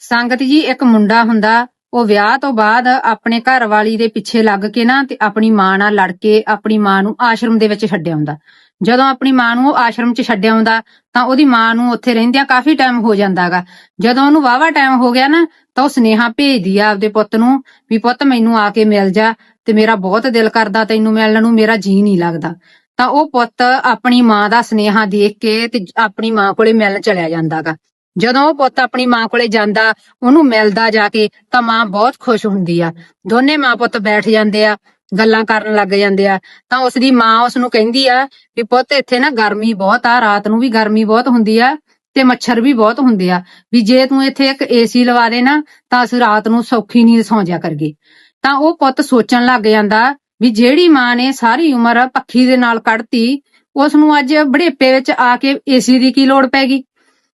ਸੰਗਤ ਜੀ, ਇੱਕ ਮੁੰਡਾ ਹੁੰਦਾ, ਉਹ ਵਿਆਹ ਤੋਂ ਬਾਅਦ ਆਪਣੇ ਘਰ ਵਾਲੀ ਦੇ ਪਿੱਛੇ ਲੱਗ ਕੇ ਨਾ ਤੇ ਆਪਣੀ ਮਾਂ ਨਾਲ ਲੜ ਕੇ ਆਪਣੀ ਮਾਂ ਨੂੰ ਆਸ਼ਰਮ ਦੇ ਵਿੱਚ ਛੱਡਿਆ ਆਉਂਦਾ ਜਦੋਂ ਆਪਣੀ ਮਾਂ ਨੂੰ ਉਹ ਆਸ਼ਰਮ 'ਚ ਛੱਡਿਆ ਆਉਂਦਾ ਤਾਂ ਉਹਦੀ ਮਾਂ ਨੂੰ ਉੱਥੇ ਰਹਿੰਦਿਆਂ ਕਾਫੀ ਟਾਈਮ ਹੋ ਜਾਂਦਾਗਾ ਜਦੋਂ ਉਹਨੂੰ ਵਾਵਾ ਟਾਈਮ ਹੋ ਗਿਆ ਨਾ, ਤਾਂ ਉਹ ਸੁਨੇਹਾ ਭੇਜਦੀ ਆ ਆਪਦੇ ਪੁੱਤ ਨੂੰ ਵੀ, ਪੁੱਤ, ਮੈਨੂੰ ਆ ਕੇ ਮਿਲ ਜਾ, ਤੇ ਮੇਰਾ ਬਹੁਤ ਦਿਲ ਕਰਦਾ ਤੈਨੂੰ ਮਿਲਣ ਨੂੰ, ਮੇਰਾ ਜੀ ਨਹੀਂ ਲੱਗਦਾ। ਤਾਂ ਉਹ ਪੁੱਤ ਆਪਣੀ ਮਾਂ ਦਾ ਸੁਨੇਹਾ ਦੇਖ ਕੇ ਤੇ ਆਪਣੀ ਮਾਂ ਕੋਲੇ ਮਿਲਣ ਚਲਿਆ ਜਾਂਦਾਗਾ ਜਦੋਂ ਉਹ ਪੁੱਤ ਆਪਣੀ ਮਾਂ ਕੋਲੇ ਜਾਂਦਾ, ਉਹਨੂੰ ਮਿਲਦਾ ਜਾ ਕੇ, ਤਾਂ ਮਾਂ ਬਹੁਤ ਖੁਸ਼ ਹੁੰਦੀ ਆ। ਦੋਨੇ ਮਾਂ ਪੁੱਤ ਬੈਠ ਜਾਂਦੇ ਆ, ਗੱਲਾਂ ਕਰਨ ਲੱਗ ਜਾਂਦੇ ਆ। ਤਾਂ ਉਸ ਦੀ ਮਾਂ ਉਸ ਨੂੰ ਕਹਿੰਦੀ ਆ ਵੀ ਪੁੱਤ, ਇੱਥੇ ਨਾ ਗਰਮੀ ਬਹੁਤ ਆ, ਰਾਤ ਨੂੰ ਵੀ ਗਰਮੀ ਬਹੁਤ ਹੁੰਦੀ ਆ ਤੇ ਮੱਛਰ ਵੀ ਬਹੁਤ ਹੁੰਦੇ ਆ। ਵੀ ਜੇ ਤੂੰ ਇੱਥੇ ਇੱਕ ਏਸੀ ਲਵਾ ਦੇ ਨਾ, ਤਾਂ ਅਸੀਂ ਰਾਤ ਨੂੰ ਸੌਖੀ ਨੀਂਦ ਸੌਂ ਜਾ ਕਰਗੇ ਤਾਂ ਉਹ ਪੁੱਤ ਸੋਚਣ ਲੱਗ ਜਾਂਦਾ ਵੀ ਜਿਹੜੀ ਮਾਂ ਨੇ ਸਾਰੀ ਉਮਰ ਪੱਖੀ ਦੇ ਨਾਲ ਕੱਢਤੀ ਉਸ ਨੂੰ ਅੱਜ ਬੜੇਪੇ ਵਿੱਚ ਆ ਕੇ ਏਸੀ ਦੀ ਕੀ ਲੋੜ ਪੈ ਗਈ?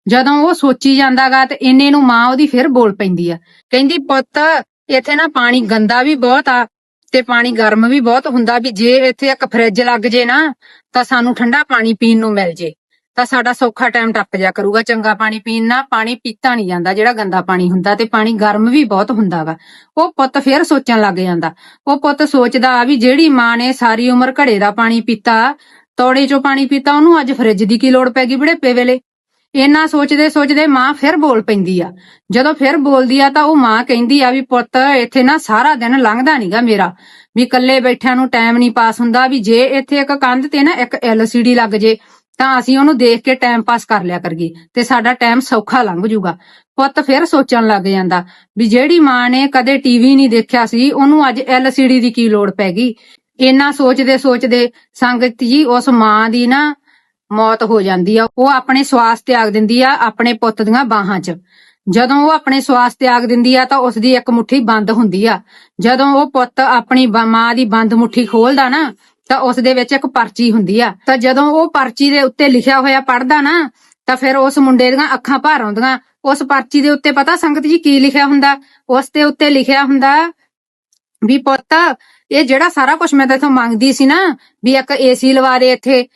ਜਦੋਂ ਉਹ ਸੋਚੀ ਜਾਂਦਾਗਾ ਤੇ ਇੰਨੇ ਨੂੰ ਮਾਂ ਉਹਦੀ ਫਿਰ ਬੋਲ ਪੈਂਦੀ ਆ। ਕਹਿੰਦੀ, ਪੁੱਤ, ਇੱਥੇ ਨਾ ਪਾਣੀ ਗੰਦਾ ਵੀ ਬਹੁਤ ਆ ਤੇ ਪਾਣੀ ਗਰਮ ਵੀ ਬਹੁਤ ਹੁੰਦਾ ਵੀ ਜੇ ਇੱਥੇ ਇੱਕ ਫਰਿੱਜ ਲੱਗ ਜੇ ਨਾ, ਤਾਂ ਸਾਨੂੰ ਠੰਡਾ ਪਾਣੀ ਪੀਣ ਨੂੰ ਮਿਲ ਜੇ। ਤਾਂ ਸਾਡਾ ਸੌਖਾ ਟਾਈਮ ਟੱਪ ਜਾ ਕਰੂਗਾ। ਚੰਗਾ ਪਾਣੀ ਪੀਣ ਨਾਲ ਪਾਣੀ ਪੀਤਾ ਨਹੀਂ ਜਾਂਦਾ, ਜਿਹੜਾ ਗੰਦਾ ਪਾਣੀ ਹੁੰਦਾ ਤੇ ਪਾਣੀ ਗਰਮ ਵੀ ਬਹੁਤ ਹੁੰਦਾ ਵਾ ਉਹ ਪੁੱਤ ਫਿਰ ਸੋਚਣ ਲੱਗ ਜਾਂਦਾ। ਉਹ ਪੁੱਤ ਸੋਚਦਾ ਆ ਵੀ ਜਿਹੜੀ ਮਾਂ ਨੇ ਸਾਰੀ ਉਮਰ ਘੜੇ ਦਾ ਪਾਣੀ ਪੀਤਾ, ਤੋੜੇ ਚੋਂ ਪਾਣੀ ਪੀਤਾ, ਉਹਨੂੰ ਅੱਜ ਫਰਿੱਜ ਦੀ ਕੀ ਲੋੜ ਪੈ ਗਈ ਬੜੇਪੇ ਵੇਲੇ। ਇੰਨਾ ਸੋਚਦੇ ਸੋਚਦੇ ਮਾਂ ਫਿਰ ਬੋਲ ਪੈਂਦੀ ਆ। ਜਦੋਂ ਫਿਰ ਬੋਲਦੀ ਆ ਤਾਂ ਉਹ ਮਾਂ ਕਹਿੰਦੀ ਆ ਵੀ ਪੁੱਤ, ਇੱਥੇ ਨਾ ਸਾਰਾ ਦਿਨ ਲੰਘਦਾ ਨਹੀਂਗਾ ਮੇਰਾ। ਵੀ ਇਕੱਲੇ ਬੈਠਿਆਂ ਨੂੰ ਟਾਈਮ ਨਹੀਂ ਪਾਸ ਹੁੰਦਾ, ਵੀ ਜੇ ਇੱਥੇ ਇੱਕ ਕੰਧ ਤੇ ਨਾ ਇੱਕ LCD ਲੱਗ ਜੇ, ਤਾਂ ਅਸੀਂ ਉਹਨੂੰ ਦੇਖ ਕੇ ਟਾਈਮ ਪਾਸ ਕਰ ਲਿਆ ਕਰੀਏ ਤੇ ਸਾਡਾ ਟਾਈਮ ਸੌਖਾ ਲੰਘ ਜੂਗਾ। ਪੁੱਤ ਫਿਰ ਸੋਚਣ ਲੱਗ ਜਾਂਦਾ ਵੀ ਜਿਹੜੀ ਮਾਂ ਨੇ ਕਦੇ ਟੀਵੀ ਨਹੀਂ ਦੇਖਿਆ ਸੀ, ਉਹਨੂੰ ਅੱਜ LCD ਦੀ ਕੀ ਲੋੜ ਪੈ ਗਈ। ਇਹਨਾਂ ਸੋਚਦੇ ਸੋਚਦੇ ਸੰਗਤ ਜੀ ਉਸ ਮਾਂ ਦੀ ਨਾ ਮੌਤ ਹੋ ਜਾਂਦੀ ਆ, ਉਹ ਆਪਣੇ ਸਵਾਸ ਤਿਆਗ ਦਿੰਦੀ ਆ ਆਪਣੇ ਪੁੱਤ ਦੀਆਂ ਬਾਹਾਂ 'ਚ। ਜਦੋਂ ਉਹ ਆਪਣੇ ਸਵਾਸ ਤਿਆਗ ਦਿੰਦੀ ਆ ਤਾਂ ਉਸ ਦੀ ਇੱਕ ਮੁੱਠੀ ਬੰਦ ਹੁੰਦੀ ਆ। ਜਦੋਂ ਉਹ ਪੁੱਤ ਆਪਣੀ ਮਾਂ ਦੀ ਬੰਦ ਮੁੱਠੀ ਖੋਲਦਾ ਨਾ, ਤਾਂ ਉਸ ਦੇ ਵਿੱਚ ਇੱਕ ਪਰਚੀ ਹੁੰਦੀ ਆ। ਤਾਂ ਜਦੋਂ ਉਹ ਪਰਚੀ ਦੇ ਉੱਤੇ ਲਿਖਿਆ ਹੋਇਆ ਪੜਦਾ ਨਾ, ਤਾਂ ਫਿਰ ਉਸ ਮੁੰਡੇ ਦੀਆਂ ਅੱਖਾਂ ਭਰ ਆਉਂਦੀਆਂ। ਉਸ ਪਰਚੀ ਦੇ ਉੱਤੇ ਪਤਾ ਸੰਗਤ ਜੀ ਕੀ ਲਿਖਿਆ ਹੁੰਦਾ? ਉਸ ਦੇ ਉੱਤੇ ਲਿਖਿਆ ਹੁੰਦਾ ਵੀ ਪੁੱਤ, ਇਹ ਜਿਹੜਾ ਸਾਰਾ ਕੁਝ ਮੈਂ ਤੇਥੋਂ ਮੰਗਦੀ ਸੀ ਨਾ, ਵੀ ਇੱਕ ਏਸੀ ਲਵਾ ਦੇ ਇੱਥੇ।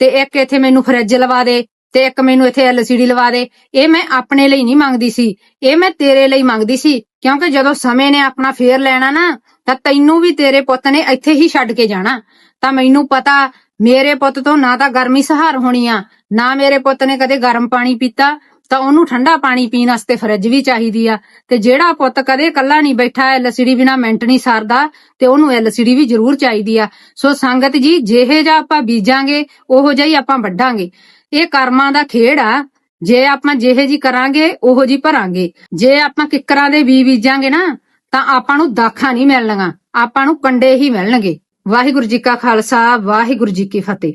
ਤੇ ਇੱਕ ਇੱਥੇ ਮੈਨੂੰ ਫਰਿੱਜ ਲਵਾ ਦੇ, ਤੇ ਇੱਕ ਮੈਨੂੰ ਇੱਥੇ ਐਲਸੀਡੀ ਲਵਾ ਦੇ। ਇਹ ਮੈਂ ਆਪਣੇ ਲਈ ਨਹੀਂ ਮੰਗਦੀ ਸੀ। ਇਹ ਮੈਂ ਤੇਰੇ ਲਈ ਮੰਗਦੀ ਸੀ, ਕਿਉਂਕਿ ਜਦੋਂ ਸਮੇਂ ਨੇ ਆਪਣਾ ਫੇਰ ਲੈਣਾ ਨਾ, ਤਾਂ ਤੈਨੂੰ ਵੀ ਤੇਰੇ ਪੁੱਤ ਨੇ ਇੱਥੇ ਹੀ ਛੱਡ ਕੇ ਜਾਣਾ। ਤਾਂ ਮੈਨੂੰ ਪਤਾ, ਮੇਰੇ ਪੁੱਤ ਤੋਂ ਨਾ ਤਾਂ ਗਰਮੀ ਸਹਾਰ ਹੋਣੀ ਆ, ਨਾ ਮੇਰੇ ਪੁੱਤ ਨੇ ਕਦੇ ਗਰਮ ਪਾਣੀ ਪੀਤਾ ਤਾਂ ਉਹਨੂੰ ਠੰਡਾ ਪਾਣੀ ਪੀਣ ਵਾਸਤੇ ਫਰਿੱਜ ਵੀ ਚਾਹੀਦੀ ਆ। ਤੇ ਜਿਹੜਾ ਪੁੱਤ ਕਦੇ ਇਕੱਲਾ ਨਹੀਂ ਬੈਠਾ ਐਲਸੀਡੀ ਬਿਨਾ ਮਿੰਟ ਨਹੀਂ ਸਰਦਾ, ਤੇ ਉਹਨੂੰ ਐਲਸੀਡੀ ਵੀ ਜ਼ਰੂਰ ਚਾਹੀਦੀ ਆ। ਸੋ ਸੰਗਤ ਜੀ, ਜਿਹੇ ਜਿਹਾ ਆਪਾਂ ਬੀਜਾਂਗੇ, ਉਹੋ ਜਿਹਾ ਹੀ ਆਪਾਂ ਵੱਢਾਂਗੇ। ਇਹ ਕਰਮਾਂ ਦਾ ਖੇਡ ਆ। ਜੇ ਆਪਾਂ ਜਿਹੇ ਜੀ ਕਰਾਂਗੇ, ਉਹੋ ਜੀ ਭਰਾਂਗੇ। ਜੇ ਆਪਾਂ ਕਿੱਕਰਾਂ ਦੇ ਬੀ ਬੀਜਾਂਗੇ ਨਾ, ਤਾਂ ਆਪਾਂ ਨੂੰ ਦਾਖਾਂ ਨਹੀਂ ਮਿਲਣਗੀਆਂ ਆਪਾਂ ਨੂੰ ਕੰਡੇ ਹੀ ਮਿਲਣਗੇ। ਵਾਹਿਗੁਰੂ ਜੀ ਕਾ ਖਾਲਸਾ, ਵਾਹਿਗੁਰੂ ਜੀ ਕੀ ਫਤਿਹ।